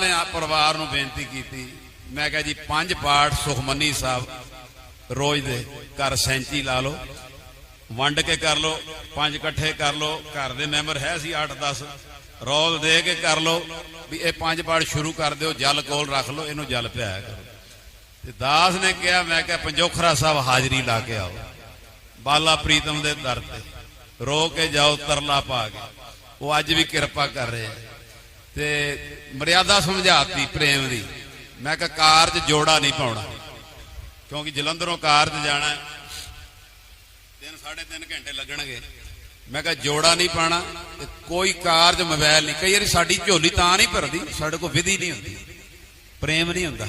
ਨੇ ਆ ਪਰਿਵਾਰ ਨੂੰ ਬੇਨਤੀ ਕੀਤੀ। ਮੈਂ ਕਿਹਾ ਜੀ, ਪੰਜ ਪਾਠ ਸੁਖਮਨੀ ਸਾਹਿਬ ਰੋਜ਼ ਦੇ, ਘਰ ਸੈਂਚੀ ਲਾ ਲਓ, ਵੰਡ ਕੇ ਕਰ ਲਓ, ਪੰਜ ਇਕੱਠੇ ਕਰ ਲਓ, ਘਰ ਦੇ ਮੈਂਬਰ ਹੈ ਸੀ 8-10 ਰੋਲ ਦੇ ਕੇ ਕਰ ਲਓ, ਵੀ ਇਹ ਪੰਜ ਪਾਠ ਸ਼ੁਰੂ ਕਰ ਦਿਓ, ਜਲ ਕੋਲ ਰੱਖ ਲਓ, ਇਹਨੂੰ ਜਲ ਪਿਆਇਆ ਕਰੋ। ਤੇ ਦਾਸ ਨੇ ਕਿਹਾ, ਮੈਂ ਕਿਹਾ, ਪੰਜੋਖਰਾ ਸਾਹਿਬ ਹਾਜ਼ਰੀ ਲਾ ਕੇ ਆਓ। ਬਾਲਾ ਪ੍ਰੀਤਮ ਦੇ ਦਰ ਤੇ, ਰੋ ਕੇ ਜਾਓ, ਤਰਲਾ ਪਾ ਕੇ। ਉਹ ਅੱਜ ਵੀ ਕਿਰਪਾ ਕਰ ਰਹੇ ਆ। ਤੇ ਮਰਿਆਦਾ ਸਮਝਾਤੀ ਪ੍ਰੇਮ ਦੀ। ਮੈਂ ਕਿਹਾ ਕਾਰਜ ਜੋੜਾ ਨਹੀਂ ਪਾਉਣਾ। ਕਿਉਂਕਿ ਜਲੰਧਰੋਂ ਕਾਰਜ ਜਾਣਾ ਤਿੰਨ ਸਾਢੇ ਤਿੰਨ ਘੰਟੇ ਲੱਗਣਗੇ। ਮੈਂ ਕਿਹਾ ਜੋੜਾ ਨਹੀਂ ਪਾਣਾ ਤੇ ਕੋਈ ਕਾਰਜ ਮੋਬਾਈਲ ਨਹੀਂ। ਕਈ ਵਾਰੀ ਸਾਡੀ ਝੋਲੀ ਤਾਂ ਨਹੀਂ ਭਰਦੀ, ਸਾਡੇ ਕੋਲ ਵਿਧੀ ਨਹੀਂ ਹੁੰਦੀ। ਪ੍ਰੇਮ ਨਹੀਂ ਹੁੰਦਾ।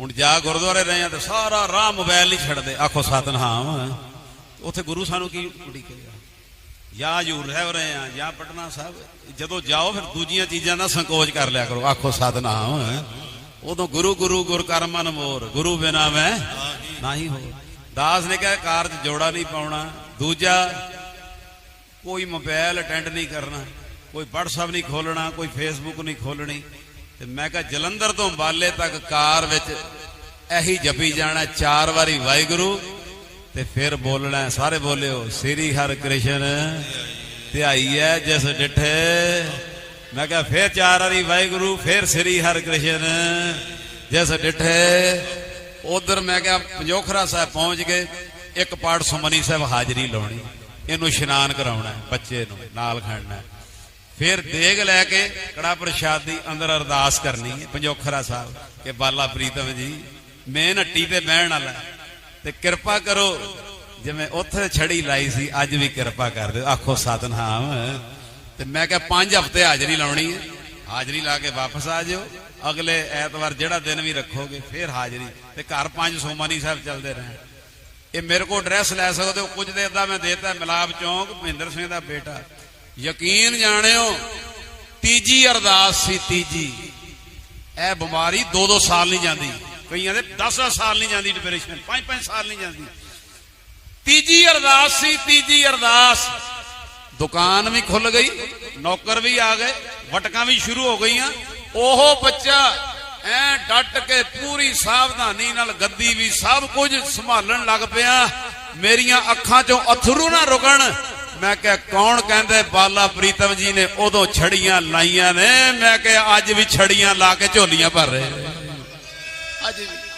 ਹੁਣ ਜਾ ਗੁਰਦੁਆਰੇ ਰਹੇ ਆ ਤੇ ਸਾਰਾ ਰਾਹ ਮੋਬਾਈਲ ਨਹੀਂ ਛੱਡਦੇ। ਆਖੋ ਸਤਨਾਮ। ਉੱਥੇ ਗੁਰੂ ਸਾਨੂੰ ਕੀ ਕੁੜੀ ਜਾਂ ਹਜੂਰ ਰਹਿ ਰਹੇ ਆ, ਜਾਂ ਪਟਨਾ ਸਾਹਿਬ। ਜਦੋਂ ਜਾਓ ਫਿਰ ਦੂਜੀਆਂ ਚੀਜ਼ਾਂ ਦਾ ਸੰਕੋਚ ਕਰ ਲਿਆ ਕਰੋ। ਆਖੋ, ਸਤਨਾਮ। ਉਦੋਂ ਗੁਰੂ ਗੁਰੂ ਗੁਰ ਕਰਮਨ ਮੋਰ, ਗੁਰੂ ਬਿਨਾ ਮੈਂ ਨਹੀਂ ਹੋ ਦਾਸ ਨੇ ਕਿਹਾ ਕਾਰਜ ਜੋੜਾ ਨਹੀਂ ਪਾਉਣਾ। ਦੂਜਾ, ਕੋਈ ਮੋਬਾਈਲ ਅਟੈਂਡ ਨਹੀਂ ਕਰਨਾ। ਕੋਈ WhatsApp ਨਹੀਂ ਖੋਲਣਾ ਕੋਈ Facebook ਨਹੀਂ ਖੋਲਣੀ ਤੇ ਮੈਂ ਕਿਹਾ, ਜਲੰਧਰ ਤੋਂ ਬਾਲੇ ਤੱਕ ਕਾਰ ਵਿੱਚ ਇਹੀ ਜਪੀ ਜਾਣਾ। ਚਾਰ ਵਾਰੀ ਵਾਹਿਗੁਰੂ ਤੇ ਫਿਰ ਬੋਲਣਾ, ਸਾਰੇ ਬੋਲਿਓ, ਸ੍ਰੀ ਹਰਿ ਕ੍ਰਿਸ਼ਨ, ਧਿਆਈ ਹੈ ਜਿਸ ਡਿਠੇ। ਮੈਂ ਕਿਹਾ ਫੇਰ ਚਾਰ ਵਾਰੀ ਵਾਹਿਗੁਰੂ, ਫਿਰ ਸ੍ਰੀ ਹਰਿ ਕ੍ਰਿਸ਼ਨ, ਜਿਸ ਡਿਠੇ। ਉਧਰ ਮੈਂ ਕਿਹਾ ਪੰਜੋਖਰਾ ਸਾਹਿਬ ਪਹੁੰਚ ਗਏ, ਇੱਕ ਪਾਠ ਸੁਮਨੀ ਸਾਹਿਬ ਹਾਜ਼ਰੀ ਲਾਉਣੀ, ਇਹਨੂੰ ਇਸ਼ਨਾਨ ਕਰਾਉਣਾ ਬੱਚੇ ਨੂੰ, ਨਾਲ ਖੜਨਾ ਫਿਰ ਦੇਗ ਲੈ ਕੇ ਕੜਾ ਪ੍ਰਸ਼ਾਦ ਦੀ ਅੰਦਰ ਅਰਦਾਸ ਕਰਨੀ ਹੈ, ਪੰਜੋਖਰਾ ਸਾਹਿਬ, ਕਿ ਬਾਲਾ ਪ੍ਰੀਤਮ ਜੀ, ਮੈਂ ਨੱਟੀ ਤੇ ਬਹਿਣ ਵਾਲਾ ਤੇ ਕਿਰਪਾ ਕਰੋ। ਜਿਵੇਂ ਉੱਥੇ ਛੜੀ ਲਾਈ ਸੀ, ਅੱਜ ਵੀ ਕਿਰਪਾ ਕਰ ਦਿਓ। ਆਖੋ ਸਤਨਾਮ। ਤੇ ਮੈਂ ਕਿਹਾ 5 ਹਫ਼ਤੇ ਹਾਜ਼ਰੀ ਲਾਉਣੀ ਹੈ। ਹਾਜ਼ਰੀ ਲਾ ਕੇ ਵਾਪਸ ਆ ਜਿਓ। ਅਗਲੇ ਐਤਵਾਰ ਜਿਹੜਾ ਦਿਨ ਵੀ ਰੱਖੋਗੇ, ਫਿਰ ਹਾਜ਼ਰੀ। ਤੇ ਘਰ ਪੰਜ ਸੋਮਾਨੀ ਸਾਹਿਬ ਚੱਲਦੇ ਰਹਿਣ। ਇਹ ਮੇਰੇ ਕੋਲ ਐਡਰੈਸ ਲੈ ਸਕਦੇ ਹੋ ਕੁਝ ਦੇਰ ਦਾ ਮੈਂ ਦੇਤਾ। ਮਿਲਾਪ ਚੌਂਕ, ਮਹਿੰਦਰ ਸਿੰਘ ਦਾ ਬੇਟਾ। ਯਕੀਨ ਜਾਣਿਓ, ਤੀਜੀ ਅਰਦਾਸ ਸੀ ਤੀਜੀ। ਇਹ ਬਿਮਾਰੀ 2-2 ਸਾਲ ਨਹੀਂ ਜਾਂਦੀ। ਕਈਆਂ ਦੇ 10 ਸਾਲ ਨਹੀਂ ਜਾਂਦੀ ਡਿਪਰੈਸ਼ਨ 5-5 ਸਾਲ ਨਹੀਂ ਜਾਂਦੀ। ਤੀਜੀ ਅਰਦਾਸ ਸੀ, ਤੀਜੀ ਅਰਦਾਸ। ਦੁਕਾਨ ਵੀ ਖੁੱਲ ਗਈ, ਨੌਕਰ ਵੀ ਆ ਗਏ, ਵਟਕਾਂ ਵੀ ਸ਼ੁਰੂ ਹੋ ਗਈਆਂ। ਉਹ ਬੱਚਾ ਐ ਡਟ ਕੇ ਪੂਰੀ ਸਾਵਧਾਨੀ ਨਾਲ ਗੱਦੀ ਵੀ ਸਭ ਕੁਝ ਸੰਭਾਲਣ ਲੱਗ ਪਿਆ। ਮੇਰੀਆਂ ਅੱਖਾਂ 'ਚੋਂ ਅਥਰੂ ਨਾ ਰੁਕਣ। ਮੈਂ ਕਿਹਾ, ਕੌਣ ਕਹਿੰਦੇ ਬਾਲਾ ਪ੍ਰੀਤਮ ਜੀ ਨੇ ਉਦੋਂ ਛੜੀਆਂ ਲਾਈਆਂ ਨੇ। ਮੈਂ ਕਿਹਾ, ਅੱਜ ਵੀ ਛੜੀਆਂ ਲਾ ਕੇ ਝੋਲੀਆਂ ਭਰ ਰਹੇ ਨੇ। ਅੱਜ ਵੀ